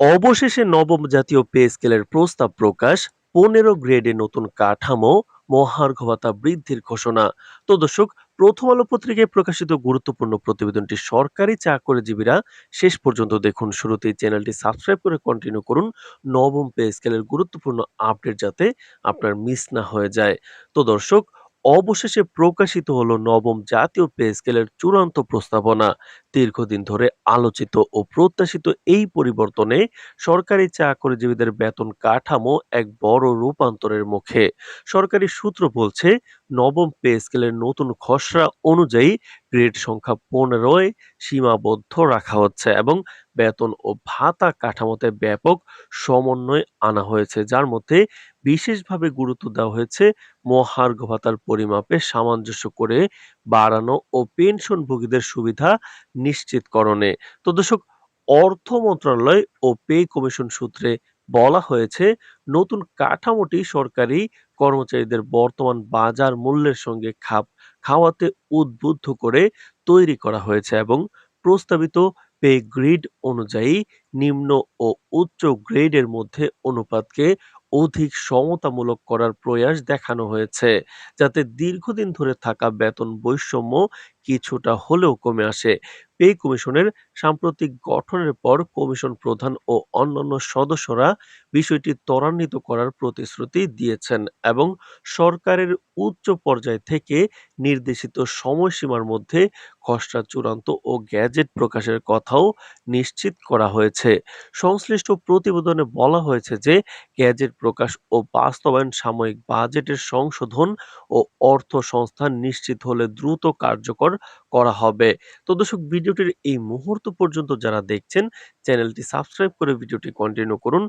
অবশেষে নবম জাতীয় পে স্কেলের প্রস্তাব প্রকাশ, পনেরো গ্রেডে নতুন কাঠামো মহার্ঘ বৃদ্ধির ঘোষণা। তো দর্শক, প্রথম আলো পত্রিকায় প্রকাশিত গুরুত্বপূর্ণ প্রতিবেদনটি সরকারি চাকরিজীবীরা শেষ পর্যন্ত দেখুন। শুরুতেই চ্যানেলটি সাবস্ক্রাইব করে কন্টিনিউ করুন। নবম পে স্কেলের গুরুত্বপূর্ণ আপডেট যাতে আপনার মিস না হয়ে যায়। তো দর্শক অবশেষে প্রকাশিত হলো নবম জাতীয় পে স্কেলের চূড়ান্ত প্রস্তাবনা। দীর্ঘদিন ধরে আলোচিত ও প্রত্যাশিত এই পরিবর্তনে সরকারি চাকরিজীবীদের বেতন কাঠামো এক বড় রূপান্তরের মুখে। সরকারি সূত্র বলছে, নবম পে স্কেলের নতুন খসড়া অনুযায়ী গ্রেড সংখ্যা পনেরোয় সীমাবদ্ধ রাখা হচ্ছে এবং বেতন ও ভাতা কাঠামোতে ব্যাপক সমন্বয় আনা হয়েছে, যার মধ্যে বিশেষভাবে গুরুত্ব দেওয়া হয়েছে মহার্ঘ ভাতার পরিমাপে সামঞ্জস্য করে বাড়ানো ও পেনশনভোগীদের সুবিধা নিশ্চিতকরণে। তো দর্শক, অর্থ মন্ত্রণালয় ও পে কমিশন সূত্রে বলা হয়েছে, নতুন কাঠামোটি সরকারি কর্মচারীদের বর্তমান বাজার মূল্যের সঙ্গে খাপ খাওয়াতে উদ্বুদ্ধ করে তৈরি করা হয়েছে এবং প্রস্তাবিত পে গ্রিড অনুযায়ী নিম্ন ও উচ্চ গ্রেডের মধ্যে অনুপাতকে অধিক সমতামূলক করার প্রয়াস দেখানো হয়েছে, যাতে দীর্ঘদিন ধরে থাকা বেতন বৈষম্য কিছুটা হলেও কমে আসে। পে কমিশনের সাম্প্রতিক গঠনের পর কমিশন প্রধান ও অন্যান্য সদস্যরা বিষয়টি ত্বরান্বিত করার প্রতিশ্রুতি দিয়েছেন এবং সরকারের উচ্চ পর্যায় থেকে নির্দেশিত সময়সীমার মধ্যে খসড়া চূড়ান্ত ও গ্যাজেট প্রকাশের কথাও নিশ্চিত করা হয়েছে। সংশ্লিষ্ট প্রতিবেদনে বলা হয়েছে যে, গ্যাজেট প্রকাশ ও বাস্তবায়ন সাময়িক বাজেটের সংশোধন ও অর্থ সংস্থান নিশ্চিত হলে দ্রুত কার্যকর করা হবে। তো দর্শক ভিডিওটির এই মুহূর্ত পর্যন্ত যারা দেখছেন, চ্যানেলটি সাবস্ক্রাইব করে ভিডিওটি কন্টিনিউ করুন।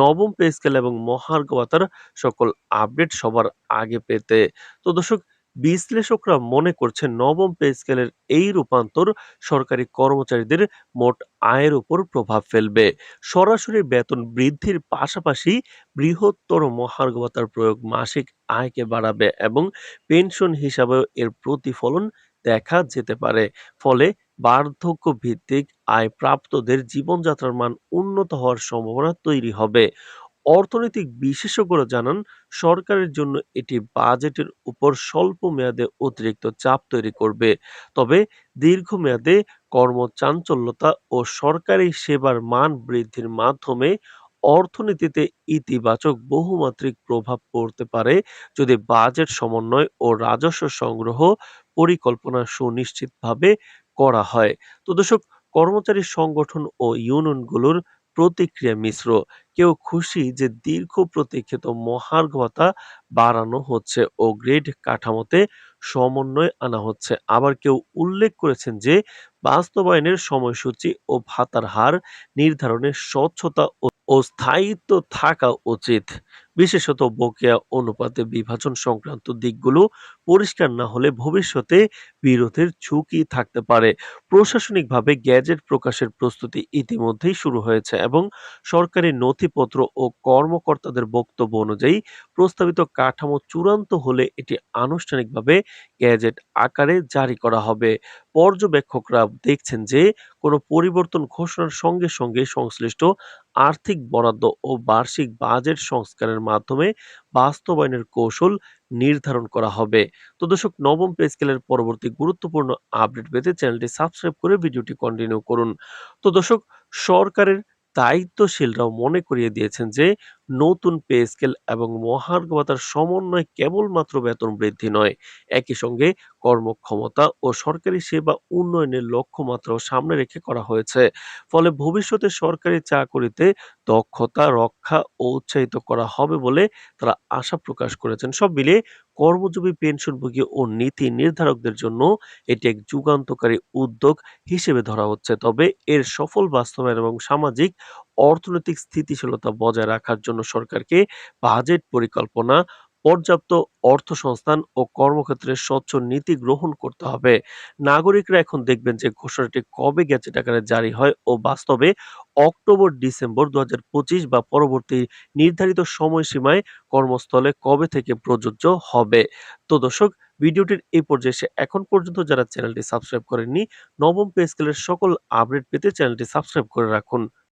নবম পে স্কেল এবং মহার্ঘ ভাতার সকল আপডেট সবার আগে পেতে। তো দর্শক, বিশ্লেষকরা মনে করছেন নবম পে স্কেলের এই রূপান্তর সরকারি কর্মচারীদের মোট আয়ের উপর প্রভাব ফেলবে। সরাসরি বেতন বৃদ্ধির পাশাপাশি বৃহত্তর মহার্ঘ ভাতার প্রয়োগ মাসিক আয়কে বাড়াবে এবং পেনশন হিসাবেও এর প্রতিফলন দেখা যেতে পারে। ফলে বার্ধক্য ভিত্তিক আয় প্রাপ্তদের জীবনযাত্রার মান উন্নত হওয়ার সম্ভাবনা তৈরি হবে। অর্থনৈতিক বিশেষজ্ঞরা জানান, সরকারের জন্য এটি বাজেটের উপর স্বল্প মেয়াদে অতিরিক্ত চাপ তৈরি করবে। তবে দীর্ঘমেয়াদে কর্মচাঞ্চল্যতা ও সরকারি সেবার মান বৃদ্ধির মাধ্যমে অর্থনীতিতে ইতিবাচক বহুমাত্রিক প্রভাব পড়তে পারে যদি বাজেট সমন্বয় ও রাজস্ব সংগ্রহ পরিকল্পনা সুনিশ্চিতভাবে করা হয়। তো দর্শক, কর্মচারী সংগঠন ও ইউনিয়নগুলোর প্রতিক্রিয়া মিশ্র। কেউ খুশি যে দীর্ঘ প্রতীক্ষিত মহার্ঘ ভাতা বাড়ানো হচ্ছে ও গ্রেড কাঠামোতে সমন্বয় আনা হচ্ছে। আবার কেউ উল্লেখ করেছেন যে, বাস্তবায়নের সময়সূচি ও ভাতার হার নির্ধারণে স্বচ্ছতা ও ও স্থায়িত্ব থাকা উচিত। বিশেষত বকেয়া অনুপাতে বিভাজন সংক্রান্ত দিকগুলো পরিষ্কার না হলে ভবিষ্যতে বিরোধের ঝুঁকি থাকতে পারে। প্রশাসনিকভাবে গ্যাজেট প্রকাশের প্রস্তুতি ইতিমধ্যেই শুরু হয়েছে এবং সরকারি নথিপত্র ও কর্মকর্তাদের বক্তব্য অনুযায়ী প্রস্তাবিত কাঠামো চূড়ান্ত হলে এটি আনুষ্ঠানিকভাবে গ্যাজেট আকারে জারি করা হবে। পর্যবেক্ষকরা দেখছেন যে কোনো পরিবর্তন ঘোষণার সঙ্গে সঙ্গে সংশ্লিষ্ট আর্থিক বরাদ্দ ও বার্ষিক বাজেট সংস্কারের মাধ্যমে বাস্তবায়নের কৌশল নির্ধারণ করা হবে। তো দর্শক, নবম পে স্কেলের পরবর্তী গুরুত্বপূর্ণ আপডেট পেতে চ্যানেলটি সাবস্ক্রাইব করে ভিডিওটি কন্টিনিউ করুন। তো দর্শক, সরকারের দায়িত্বশীলরাও মনে করিয়ে দিয়েছেন যে, নতুন পে স্কেল এবং মহার্ঘ ভাতার সমন্বয় কেবলমাত্র বেতন বৃদ্ধি নয়, একই সঙ্গে কর্মক্ষমতা ও সরকারি সেবা উন্নয়নের লক্ষ্যমাত্রাও সামনে রেখে করা হয়েছে। ফলে ভবিষ্যতে সরকারি চাকরিতে দক্ষতা, রক্ষা ও উৎসাহিত করা হবে বলে তারা আশা প্রকাশ করেছেন। সব মিলিয়ে কর্মজীবী পেনশনভোগী ও নীতি নির্ধারকদের জন্য এটি এক যুগান্তকারী উদ্যোগ হিসেবে ধরা হচ্ছে। তবে এর সফল বাস্তবায়ন এবং সামাজিক, অর্থনৈতিক স্থিতিশীলতা বজায় রাখার জন্য সরকারকে বাজেট পরিকল্পনা পর্যাপ্ত অর্থ সংস্থান ও কর্মক্ষেত্রে স্বচ্ছ নীতি গ্রহণ করতে হবে। নাগরিকরা এখন দেখবেন যে ঘোষণাটি কবে গেজেট আকারে জারি হয় ও বাস্তবে অক্টোবর, ডিসেম্বর দু হাজার পঁচিশ বা পরবর্তী নির্ধারিত সময়সীমায় কর্মস্থলে কবে থেকে প্রযোজ্য হবে? তো দর্শক, ভিডিওটির এই পর্যায়ে এসে এখন পর্যন্ত যারা চ্যানেলটি সাবস্ক্রাইব করেননি, নবম পে স্কেলের সকল আপডেট পেতে চ্যানেলটি সাবস্ক্রাইব করে রাখুন।